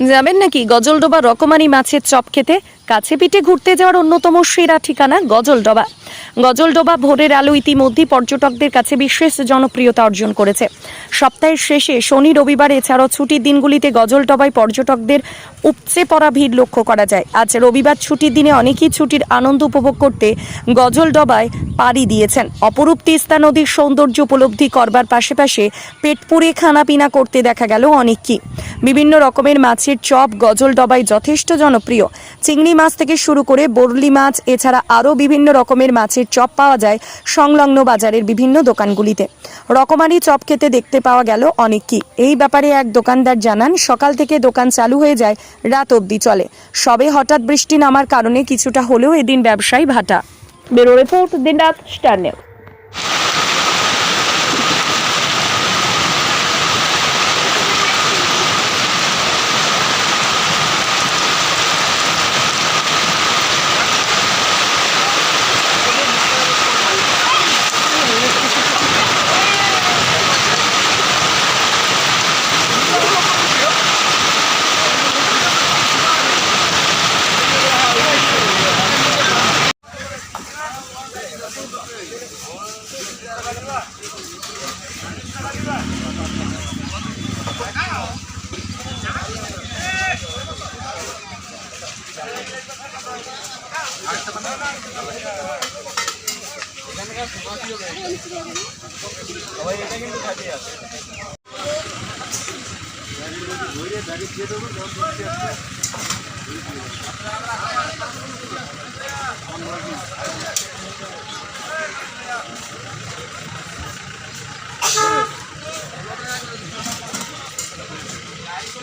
যাবেন নাকি গজলডোবা রকমারি মাছের চপ খেতে? কাছে পিঠে ঘুরতে যাওয়ার অন্যতম সেরা ঠিকানা গজলডোবা। গজলডোবা ভোরের আলো ইতিমধ্যে পর্যটকদের কাছে বিশেষ জনপ্রিয়তা অর্জন করেছে। সপ্তাহের শেষে শনি রবিবার, এছাড়াও ছুটির দিনগুলিতে গজলডোবায় পর্যটকদের উপচে পড়া ভিড় লক্ষ্য করা যায়। আজ রবিবার ছুটির দিনে অনেকেই ছুটির আনন্দ উপভোগ করতে গজলডোবায় পাড়ি দিয়েছেন। অপরূপ তিস্তা নদীর সৌন্দর্য উপলব্ধি করবার পাশাপাশি পেট পুড়ে খানাপিনা করতে দেখা গেল অনেককেই। বিভিন্ন রকমের মাছের চপ, গজল ডবাই যথেষ্ট জনপ্রিয়। চিংড়ি মাছ থেকে শুরু করে বরলি মাছ, এছাড়া আরও বিভিন্ন রকমের মাছের চপ পাওয়া যায় সংলগ্ন বাজারের বিভিন্ন দোকানগুলিতে। রকমারি চপ খেতে দেখতে পাওয়া গেল অনেককেই এই ব্যাপারে এক দোকানদার জানান, সকাল থেকে দোকান চালু হয়ে যায়, রাত অবধি চলে। সবে হঠাৎ বৃষ্টি নামার কারণে কিছুটা হলেও এদিন ব্যবসায়ী ভাটা। ব্যুরো রিপোর্ট দিনরাত স্টার।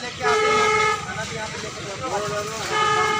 लेके आते हैं खाना भी यहाँ पे लेके